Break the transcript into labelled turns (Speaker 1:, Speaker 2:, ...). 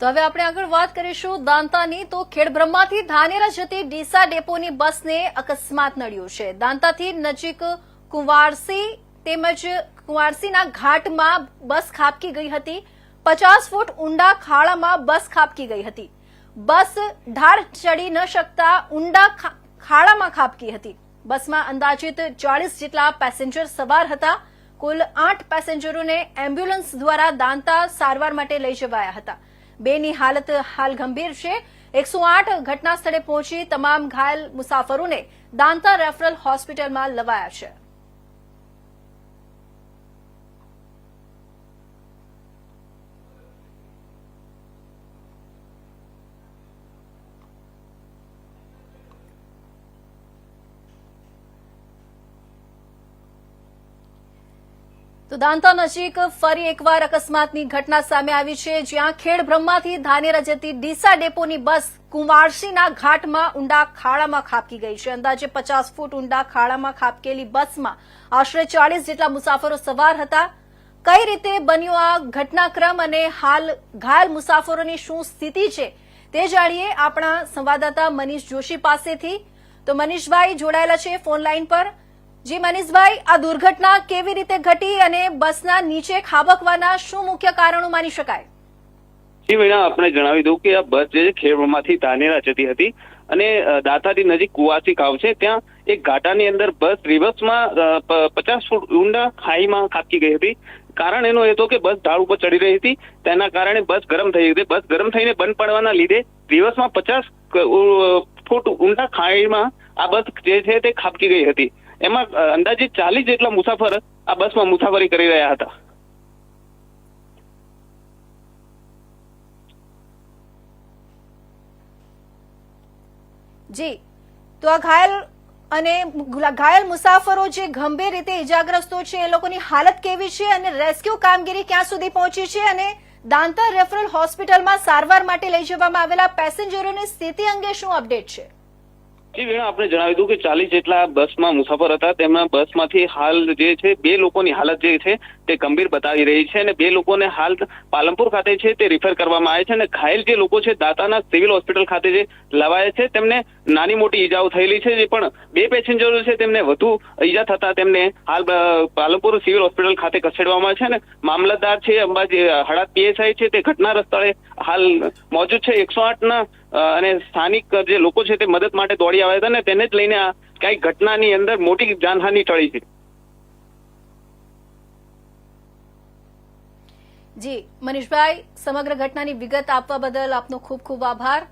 Speaker 1: તો હવે આપણે આગળ વાત કરીશું દાંતાની. તો ખેડબ્રહ્માથી ધાનેરા જતી ડીસા ડેપોની બસને અકસ્માત નડ્યો છે. દાંતાથી નજીક કુંવારસી તેમજ કુંવારસીના ઘાટમાં બસ ખાબકી ગઈ હતી. પચાસ ફૂટ ઊંડા ખાડામાં બસ ખાબકી ગઈ હતી. બસ ઢાળ ચડી ન શકતા ઊંડા ખાડામાં ખાબકી હતી. બસમાં અંદાજિત ચાળીસ જેટલા પેસેન્જર સવાર હતા. કુલ આઠ પેસેન્જરોને એમ્બ્યુલન્સ દ્વારા દાંતા સારવાર માટે લઈ જવાયા હતા. બેની હાલત હાલ ગંભીર છે. એકસો આઠ ઘટના સ્થળે પહોંચી તમામ ઘાયલ મુસાફરોને દાંતા રેફરલ હોસ્પિટલમાં લવાયા છે. તો દાંતા નજીક ફરી એકવાર અકસ્માતની ઘટના સામે આવી છે, જ્યાં ખેડ બ્રહ્માથી ધાનેરા જતી ડીસા ડેપોની બસ કુંવારસીના ઘાટમાં ઊંડા ખાડામાં ખાબકી ગઈ છે. અંદાજે પચાસ ફૂટ ઊંડા ખાડામાં ખાબકેલી બસમાં આશરે ચાલીસ જેટલા મુસાફરો સવાર હતા. કઈ રીતે બન્યો આ ઘટનાક્રમ અને હાલ ઘાયલ મુસાફરોની શું સ્થિતિ છે તે જાણીએ આપણા સંવાદદાતા મનીષ જોશી પાસેથી. તો મનીષભાઈ, જોડાયેલા છે ફોન લાઈન પર? જી મનીષભાઈ આ દુર્ઘટના કેવી રીતે ઘટી અને બસના નીચે ખાબકવાના શું મુખ્ય કારણો માની શકાય?
Speaker 2: જી મેડમ આપણે જણાવી દઉં કે આ બસ જે છે ખેડબ્રહ્માથી ધાનેરા જતી હતી અને અ, નજીક કુવાસી ગામ છે ત્યાં એક ઘાટાની અંદર બસ રિવર્સમાં પચાસ ફૂટ ઊંડા ખાઈમાં ખાબકી ગઈ હતી. કારણ એનો હતો કે બસ ઢાળ ઉપર ચડી રહી હતી તેના કારણે બસ ગરમ થઈ હતી. બસ ગરમ થઈને બંધ પડવાના લીધે રિવર્સમાં પચાસ ફૂટ ઊંડા ખાઈમાં આ બસ જે છે તે ખાબકી ગઈ હતી. એમાં અંદાજે અંદાજિત ચાલીસ જેટલા મુસાફર આ બસમાં મુસાફરી કરી રહ્યા હતા.
Speaker 1: જી. તો આ ઘાયલ અને ઘાયલ મુસાફરો જે ગંભીર રીતે ઇજાગ્રસ્તો છે, એ લોકોની હાલત કેવી છે અને રેસ્ક્યુ કામગીરી ક્યાં સુધી પહોંચી છે અને દાંતા રેફરલ હોસ્પિટલમાં સારવાર માટે લઈ જવામાં આવેલા પેસેન્જરોની સ્થિતિ અંગે શું અપડેટ છે?
Speaker 2: જી વેણા આપણે જણાવી દઉં કે ચાલીસ જેટલા બસમાં મુસાફર હતા. તેમના બસમાંથી હાલ જે છે બે લોકોની હાલત જે છે તે ગંભીર બતાવી રહી છે અને બે લોકોને હાલ પાલનપુર ખાતે છે તે રિફર કરવામાં આવે છે અને ઘાયલ જે લોકો છે દાતાના સિવિલ હોસ્પિટલ ખાતે જે લવાયા છે તેમને નાની મોટી ઈજાઓ થયેલી છે જે પણ બે પેસેન્જરો છે તેમને વધુ ઈજા થતા તેમને હાલ પાલનપુર સિવિલ હોસ્પિટલ ખાતે ખસેડવામાં આવે છે અને મામલતદાર છે અંબાજી અ, પીએસઆઈ છે તે ઘટના સ્થળે હાલ મોજૂદ છે. એકસો આઠના અને સ્થાનિક જે લોકો છે તે મદદ માટે દોડી આવ્યા હતા ને તેને જ લઈને કઈ ઘટનાની અંદર મોટી જાનહાનિ ટળી છે.
Speaker 1: જી, મનીષભાઈ, સમગ્ર ઘટનાની વિગત આપવા બદલ આપનો ખૂબ ખૂબ આભાર.